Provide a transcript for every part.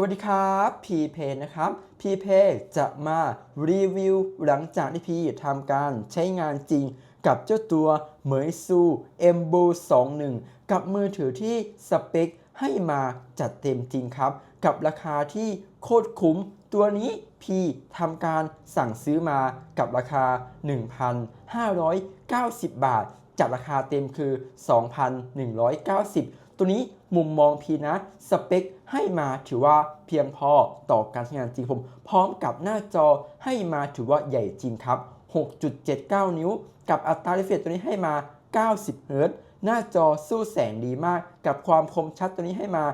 วัสดีครับพีเพนะครับพีเพจะมารีวิวหลังจากที่พีทำการใช้งานจริงกับเจ้าตัวเหมยซู m b o 21 กับมือถือที่สเปคให้มาจัดเต็มจริงครับ กับราคาที่โคตรคุ้ม ตัวนี้พี่ทำการสั่งซื้อมากับราคา 1,590 บาท จากราคาเต็มคือ 2,190 ตัวนี้มุมมองพีนะ สเปค ให้มาถือว่าเพียงพอต่อการใช้งานจริงผม พร้อมกับหน้าจอให้มาถือว่าใหญ่จริงครับ 6.79 นิ้ว กับอัตราเรฟเฟรชตัวนี้ให้มา 90 เฮิรตซ์หน้าจอสู้แสงดีมาก กับความคมชัดตัวนี้ให้มา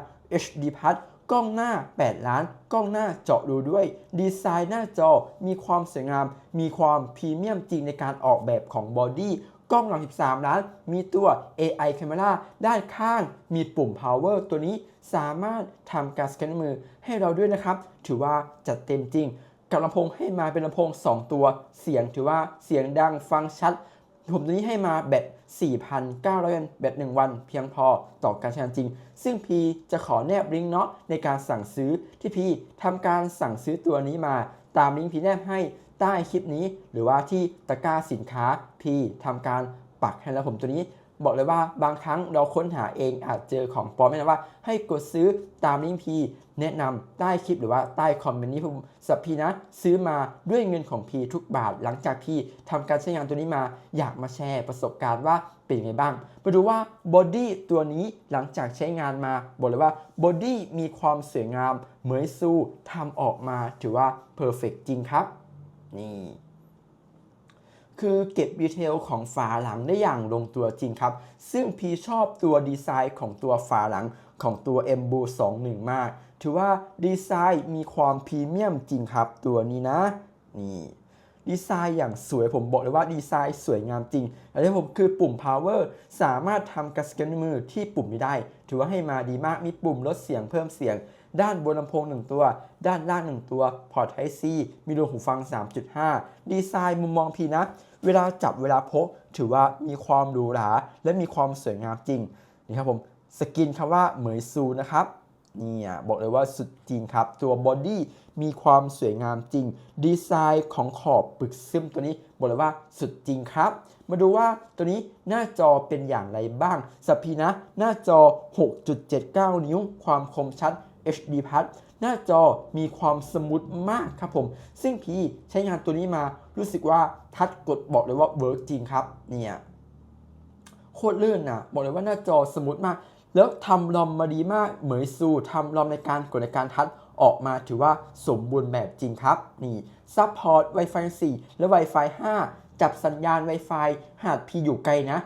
HD Plus กล้องหน้า 8 ล้าน กล้องหน้าเจาะดูด้วย ดีไซน์หน้าจอมีความสวยงาม มีความพรีเมียมจริงในการออกแบบของบอดี้ กล้องหลัง 13 ล้าน มีตัว AI Camera ด้านข้างมีปุ่ม Power ตัวนี้สามารถทำการสแกนมือให้เราด้วยนะครับ ถือว่าจัดเต็มจริง กับลำโพงให้มาเป็นลำโพง 2 ตัว เสียงถือว่าเสียงดังฟังชัด ผมตัวนี้ให้มาแบต4,900ยันแบต1วันเพียงพอต่อการใช้งานจริง ซึ่งพีจะขอแนบลิงก์เนาะในการสั่งซื้อที่พีทำการสั่งซื้อตัวนี้มาตามลิงก์พีแนบให้ ใต้คลิปนี้ หรือว่าที่ตะกร้าสินค้าพีทำการปักให้แล้วผมตัวนี้บอกเลยว่าบางครั้งเราค้นหาเองอาจเจอของปลอมไม่นะว่าให้กดซื้อตามลิงก์พีแนะนำใต้คลิปหรือว่าใต้คอมเมนต์นี้ผมสับพีนะ ซื้อมาด้วยเงินของพีทุกบาท หลังจากพีทำการใช้งานตัวนี้มา อยากมาแชร์ประสบการณ์ว่าเป็นยังไงบ้างมาดูว่าบอดี้ตัวนี้หลังจากใช้งานมาบอกเลยว่าบอดี้มีความสวยงามเหมยซูทำออกมาถือว่าเพอร์เฟกจริงครับ นี่ คือเก็บดีเทลของฝาหลังได้อย่างลงตัวจริงครับ ซึ่งพีชอบตัวดีไซน์ของตัวฝาหลังของตัว m b o 21มาก ถือว่าดีไซน์มีความพรีเมียมจริงครับตัวนี้นะ นี่ ดีไซน์อย่างสวยผมบอกเลยว่าดีไซน์สวยงามจริงอันนี้ผมคือปุ่ม power สามารถทำกระสแกนมือที่ปุ่มนี้ได้ ถือว่าให้มาดีมากมีปุ่มลดเสียงเพิ่มเสียง ด้านบนลำโพง 1 ตัว ด้านล่าง 1 ตัวพอร์ต Type C มีรูหูฟัง 3.5 ดีไซน์มุมมองพีนะ เวลาจับเวลาพก ถือว่ามีความหรูหราและมีความสวยงามจริงนี่ครับผมสกินคำว่าเหมยซูนะครับ นี่บอกเลยว่าสุดจริงครับ ตัวบอดี้มีความสวยงามจริง ดีไซน์ของขอบปึกซึมตัวนี้บอกเลยว่าสุดจริงครับ มาดูว่าตัวนี้หน้าจอเป็นอย่างไรบ้างสัพพีนะ หน้าจอ 6.79 นิ้ว ความคมชัด HD Plus หน้าจอมีความสมูทมากครับผม ซึ่งพีใช้งานตัวนี้มารู้สึกว่าทัดกดบอกเลยว่าเวิร์กจริงครับเนี่ยโคตรลื่นนะบอกเลยว่าหน้าจอสมูทมาก แล้วทำลอมมาดีมาก เหมยซูทำลอมในการกดในการทัดออกมาถือว่าสมบูรณ์แบบจริงครับ นี่ซัพพอร์ต Wi-Fi 4 และ Wi-Fi 5 จับสัญญาณ Wi-Fi หากพีอยู่ไกลนะ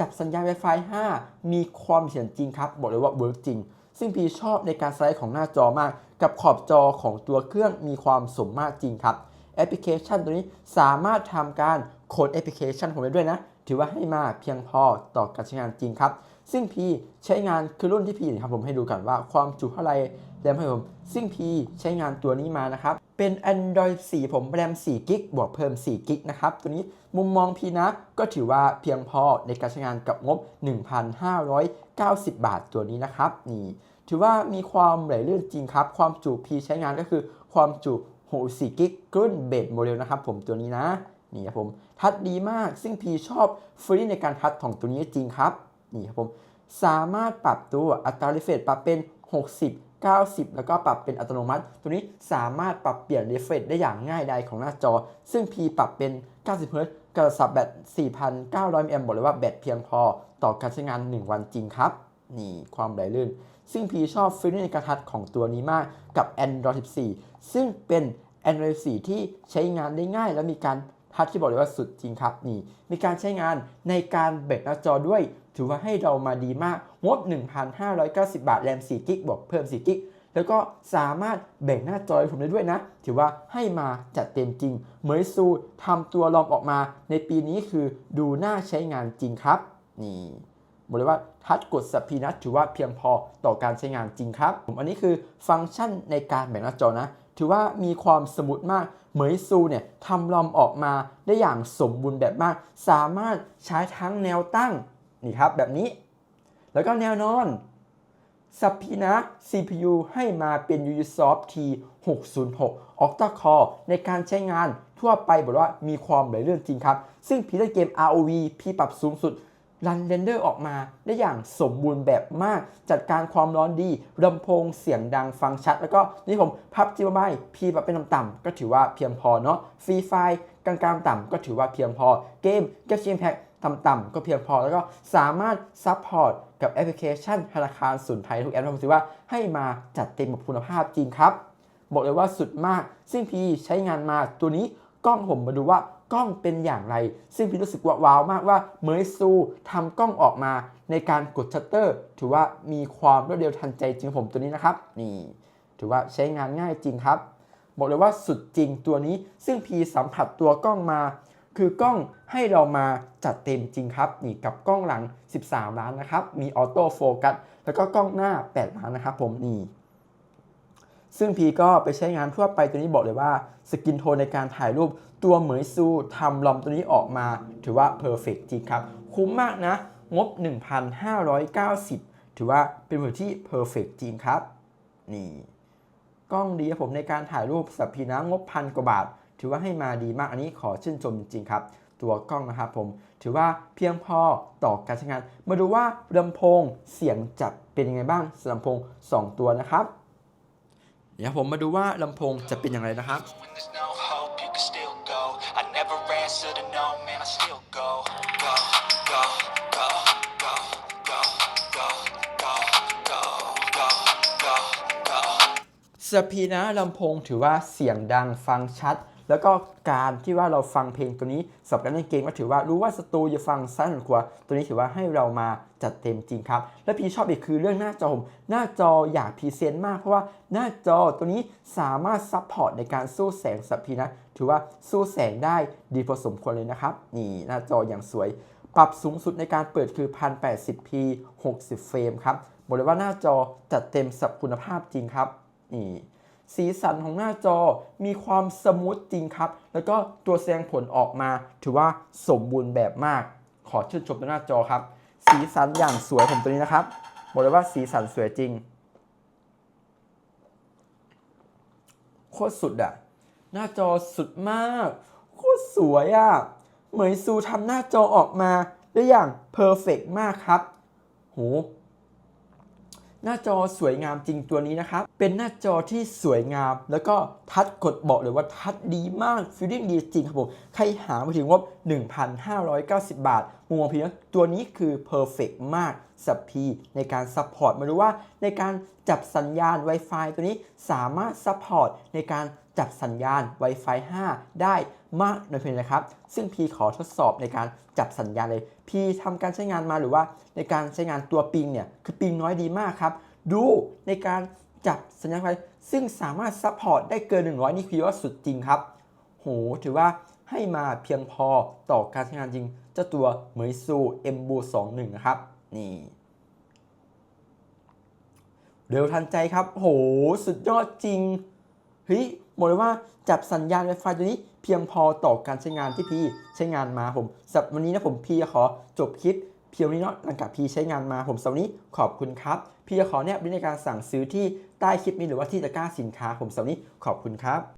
จับสัญญาณ Wi-Fi 5 มีความเฉียนจริงครับ บอกเลยว่าเวิร์กจริง ซึ่งพีชอบในการสไลด์ของหน้าจอมาก กับขอบจอของตัวเครื่องมีความสมมาตรจริงครับ แอปพลิเคชันตัวนี้สามารถทำการโคดแอปพลิเคชันผมได้ด้วยนะ ถือว่าให้มาเพียงพอต่อการใช้งานจริงครับ ซึ่งพีใช้งานคือรุ่นที่พีนะครับผมให้ดูกันว่าความจุเท่าไรแรมให้ผมซึ่งพีใช้งานตัวนี้มานะครับ เป็น Android 4 ผมแรม4กิกบวกเพิ่ม4กิกนะครับตัวนี้มุมมองพีนะก็ถือว่าเพียงพอในการใช้งานกับงบ 1,590 บาทตัวนี้นะครับนี่ถือว่ามีความไหลลื่นจริงครับ ความจุพีใช้งานก็คือความจุ64กิกรุ่นเบสโมเดลนะครับผมตัวนี้นะนี่ครับผมทัดดีมากซึ่งพีชอบฟรีในการทัดของตัวนี้จริงครับ นี่ครับผมสามารถปรับตัวอัตราเรฟเฟรชปรับเป็น 60 90 แล้วก็ปรับเป็นอัตโนมัติ ตัวนี้สามารถปรับเปลี่ยนเรฟเฟรชได้อย่างง่ายดายของหน้าจอ ซึ่งพีปรับเป็น 90เฮิรตซ์กระสับแบต 4,900มิลลิแอมป์บอกเลยว่าแบตเพียงพอต่อการใช้งาน 1 วันจริงครับ นี่ความไหลลื่น ซึ่งพีชอบฟีลลิ่งในการทัดของตัวนี้มากกับ Android 14 ซึ่งเป็น Android 4ที่ใช้งานได้ง่ายและมีการ ทัดที่บอกเลยว่าสุดจริงครับนี่ มีการใช้งานในการเบรกหน้าจอด้วย ถือว่าให้เรามาดีมากงบ 1,590 บาทแรม4กิกบอกเพิ่ม4กิกแล้วก็สามารถแบ่งหน้าจอให้ผมได้ด้วยนะ ถือว่าให้มาจัดเต็มจริง เหมยซูทำตัวลองออกมา ในปีนี้คือดูน่าใช้งานจริงครับ นี่บอกเลยว่าทัชกดสปีนัทถือว่าเพียงพอต่อการใช้งานจริงครับ ผมอันนี้คือฟังก์ชันในการแบ่งหน้าจอนะ ถือว่ามีความสมูทมาก เหมยซูเนี่ยทำลอมออกมาได้อย่างสมบูรณ์แบบมาก สามารถใช้ทั้งแนวตั้งนี่ครับแบบนี้ แล้วก็แนวนอนสับพีนะ CPU ให้มาเป็น Ubisoft T606 Octa Core ในการใช้งานทั่วไปบอกว่ามีความไหลลื่อนจริงครับ ซึ่งพีเล่นเกม ROV พี่ปรับสูงสุด รันเรนเดอร์ออกมาได้อย่างสมบูรณ์แบบมาก จัดการความร้อนดีลำโพงเสียงดังฟังชัด แล้วก็นี่ผมพับจีบายพีปรับเป็นต่ำๆก็ถือว่าเพียงพอเนาะฟรีไฟกลางๆต่ำก็ถือว่าเพียงพอเกมเกมชิมแพ็กต่ำๆก็เพียงพอแล้วก็สามารถซัพพอร์ตกับแอปพลิเคชันธนาคารสุนไทยทุกแอปผมถือว่าให้มาจัดเต็มกับคุณภาพจริงครับ บอกเลยว่าสุดมากซึ่งพีใช้งานมาตัวนี้กล้องผมมาดูว่า กล้องเป็นอย่างไร ซึ่งพี่รู้สึกว่าว้าวมากว่าเมยซูทำกล้องออกมาในการกดชัตเตอร์ ถือว่ามีความรวดเร็วทันใจจริงผมตัวนี้นะครับ นี่ ถือว่าใช้งานง่ายจริงครับ บอกเลยว่าสุดจริงตัวนี้ ซึ่งพีสัมผัสตัวกล้องมา คือกล้องให้เรามาจัดเต็มจริงครับ นี่กับกล้องหลัง 13 ล้านนะครับ มีออโต้โฟกัสแล้วก็กล้องหน้า 8 ล้านนะครับผมนี่ ซึ่งพีก็ไปใช้งานทั่วไปตัวนี้บอกเลยว่าสกินโทนในการถ่ายรูปตัวเหมยซูทำลอมตัวนี้ออกมา ถือว่าเพอร์เฟกจริงครับ คุ้มมากนะ งบ 1,590 ถือว่าเป็นมือที่เพอร์เฟกจริงครับ นี่กล้องดีครับผมในการถ่ายรูปสับพีนะงบพันกว่าบาท ถือว่าให้มาดีมากอันนี้ขอชื่นชมจริงๆครับตัวกล้องนะครับผมถือว่าเพียงพอต่อการใช้งาน มาดูว่าลำโพงเสียงจับเป็นยังไงบ้างลำโพง 2 ตัวนะครับ เดี๋ยวผมมาดูว่าลำโพงจะเป็นอย่างไรนะครับ สปีนะลำโพงถือว่าเสียงดังฟังชัด แล้วก็การที่ว่าเราฟังเพลงตัวนี้สำหรับการเล่นเกมก็ถือว่ารู้ว่าศัตรูจะฟังซ้ายหรือขวาตัวนี้ถือว่าให้เรามาจัดเต็มจริงครับ และพี่ชอบอีกคือเรื่องหน้าจอผมหน้าจออยากพรีเซนต์มากเพราะว่าหน้าจอตัวนี้สามารถซัพพอร์ตในการสู้แสงสับพีนะถือว่าสู้แสงได้ดีพอสมควรเลยนะครับนี่หน้าจออย่างสวย ปรับสูงสุดในการเปิดคือ 1080p 60 เฟรมครับบอกเลยว่าหน้าจอจัดเต็มสับคุณภาพจริงครับนี่ สีสันของหน้าจอมีความสมูทจริงครับ แล้วก็ตัวแสดงผลออกมา ถือว่าสมบูรณ์แบบมาก ขอชื่นชมตัวหน้าจอครับ สีสันอย่างสวยผมตัวนี้นะครับ บอกเลยว่าสีสันสวยจริง โคตรสุดอะหน้าจอสุดมาก โคตรสวยอะเหมยซูทำหน้าจอออกมาได้อย่างเพอร์เฟกมากครับ โห หน้าจอสวยงามจริงตัวนี้นะครับ เป็นหน้าจอที่สวยงาม แล้วก็ทัดกดบอกเลยว่าทัดดีมากฟีลลิ่งดีจริงครับผม ใครหาไปถึงงบ 1,590 บาทมุมมองพีนะตัวนี้คือเพอร์เฟกมากสับพีในการซัพพอร์ตมาดูว่าในการจับสัญญาณ Wi-Fi ตัวนี้สามารถซัพพอร์ตในการจับสัญญาณ Wi-Fi 5 ได้ มากน้อยเพียงไรครับ ซึ่งพีขอทดสอบในการจับสัญญาณเลย พีทำการใช้งานมาหรือว่าในการใช้งานตัวปิงเนี่ยคือปิงน้อยดีมากครับ ดูในการจับสัญญาณไฟซึ่งสามารถซัพพอร์ตได้เกิน 100 นี่คือว่าสุดจริงครับ โห ถือว่าให้มาเพียงพอต่อการใช้งานจริง เจ้าตัวเหมยซู m b 2 1นะครับ นี่ เร็วทันใจครับ โห สุดยอดจริง เฮ้ย บอกเลยว่าจับสัญญาณ Wi-Fi ตัวนี้เพียงพอต่อการใช้งานที่พี่ใช้งานมาผมสำหรับวันนี้นะผมพี่จะขอจบคลิปเพียงนี้เนาะหลังจากพี่ใช้งานมาผมสำหรับวันนี้ขอบคุณครับ พี่จะขอแนบลิงก์ในการสั่งซื้อที่ใต้คลิปนี้หรือว่าที่ตะกร้าสินค้าผมสำหรับวันนี้ขอบคุณครับ